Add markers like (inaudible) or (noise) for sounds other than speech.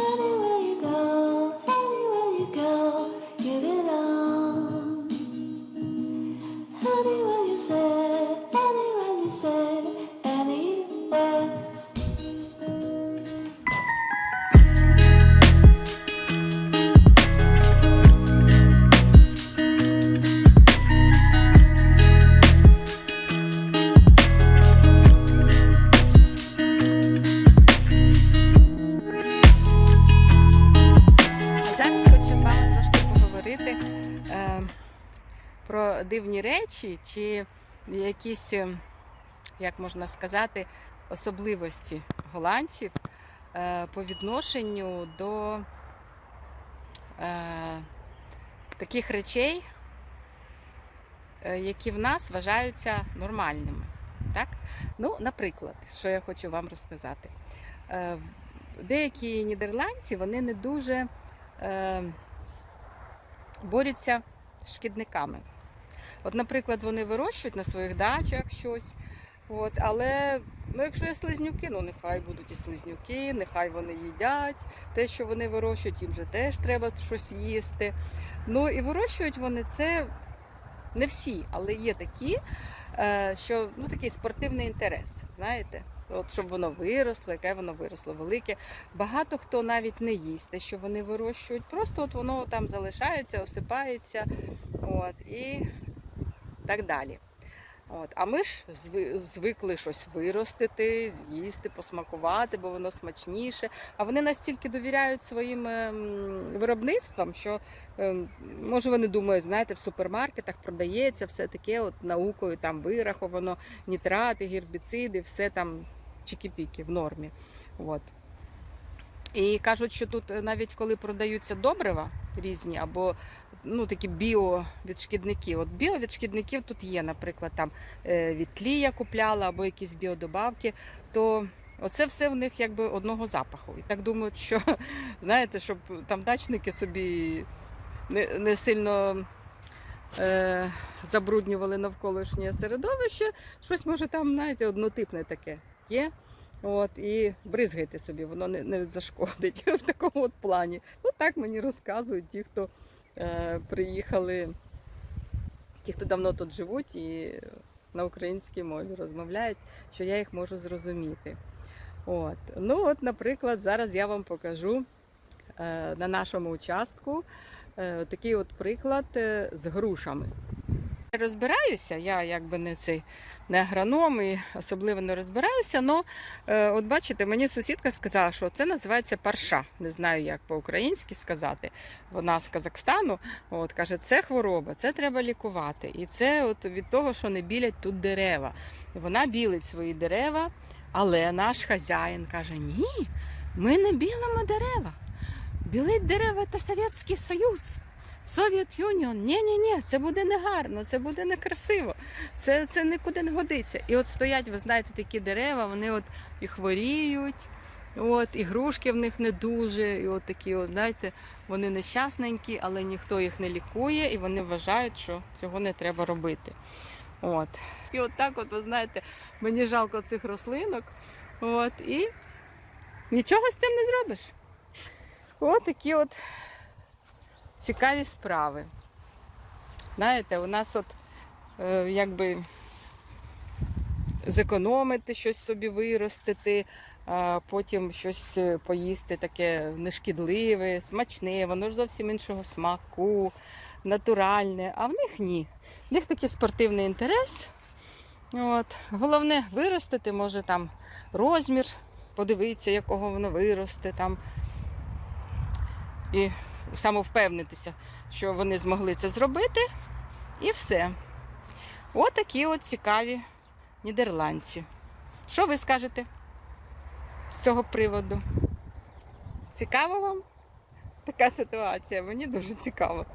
Anyway. Е, про дивні речі чи якісь, е, як можна сказати, особливості голландців е, по відношенню до е, таких речей, е, які в нас вважаються нормальними. Так? Ну, наприклад, що я хочу вам розказати. Е, деякі нідерландці вони не дуже борються з шкідниками. От, наприклад, вони вирощують на своїх дачах щось. От, але ну, якщо є слизнюки, ну нехай будуть і слизнюки, нехай вони їдять. Те, що вони вирощують, їм же теж треба щось їсти. Ну і вирощують вони це не всі, але є такі, е, що ну, такий спортивний інтерес, знаєте. От щоб воно виросло, яке воно виросло велике. Багато хто навіть не їсть те, що вони вирощують. Просто от воно там залишається, осипається, от, і так далі. От. А ми ж звикли щось виростити, з'їсти, посмакувати, бо воно смачніше. А вони настільки довіряють своїм ем, виробництвам, що ем, може вони думають, знаєте, в супермаркетах продається все таке, от наукою там вираховано, нітрати, гербіциди, все там чики-піки в нормі. От. І кажуть, що тут е, навіть коли продаються добрива різні, або ну, такі біо від шкідників. От біо від шкідників тут є, наприклад, там е, від я купляла, або якісь біодобавки, то оце все в них якби одного запаху. І так думають, що (laughs) знаєте, щоб там дачники собі не, не сильно. Е, забруднювали навколишнє середовище, щось може там, знаєте, однотипне таке є. От, і бризгайте собі, воно не, не зашкодить (laughs) в такому от плані. Ну так мені розказують ті, хто е, приїхали, ті, хто давно тут живуть і на українській мові розмовляють, що я їх можу зрозуміти. От. Ну, от, наприклад, зараз я вам покажу е, на нашому участку е, такий от приклад е, з грушами. Розбираюся, я якби не цей не агроном і особливо не розбираюся. але от бачите, мені сусідка сказала, що це називається парша. Не знаю, як по-українськи сказати. Вона з Казахстану. От каже, це хвороба, це треба лікувати. І це от від того, що не білять тут дерева. Вона білить свої дерева, але наш хазяїн каже: ні, ми не білимо дерева. Білить дерева це Совєтський Союз. Совєт Юніон, ні, ні, ні, це буде негарно, це буде некрасиво, це, це нікуди не годиться. І от стоять, ви знаєте, такі дерева, вони от і хворіють, от, ігрушки в них не дуже, і от такі, от, знаєте, вони нещасненькі, але ніхто їх не лікує, і вони вважають, що цього не треба робити. От. І от так, от, ви знаєте, мені жалко цих рослинок. От, і нічого з цим не зробиш. От такі от цікаві справи. Знаєте, у нас от е, якби зекономити щось собі виростити, а потім щось е, поїсти таке нешкідливе, смачне, воно ж зовсім іншого смаку, натуральне, а в них ні. В них такий спортивний інтерес. От. Головне виростити, може там розмір, подивитися, якого воно виросте там. І самовпевнитися, що вони змогли це зробити. І все. От такі от цікаві нідерландці. Що ви скажете з цього приводу? Цікаво вам така ситуація? Мені дуже цікаво.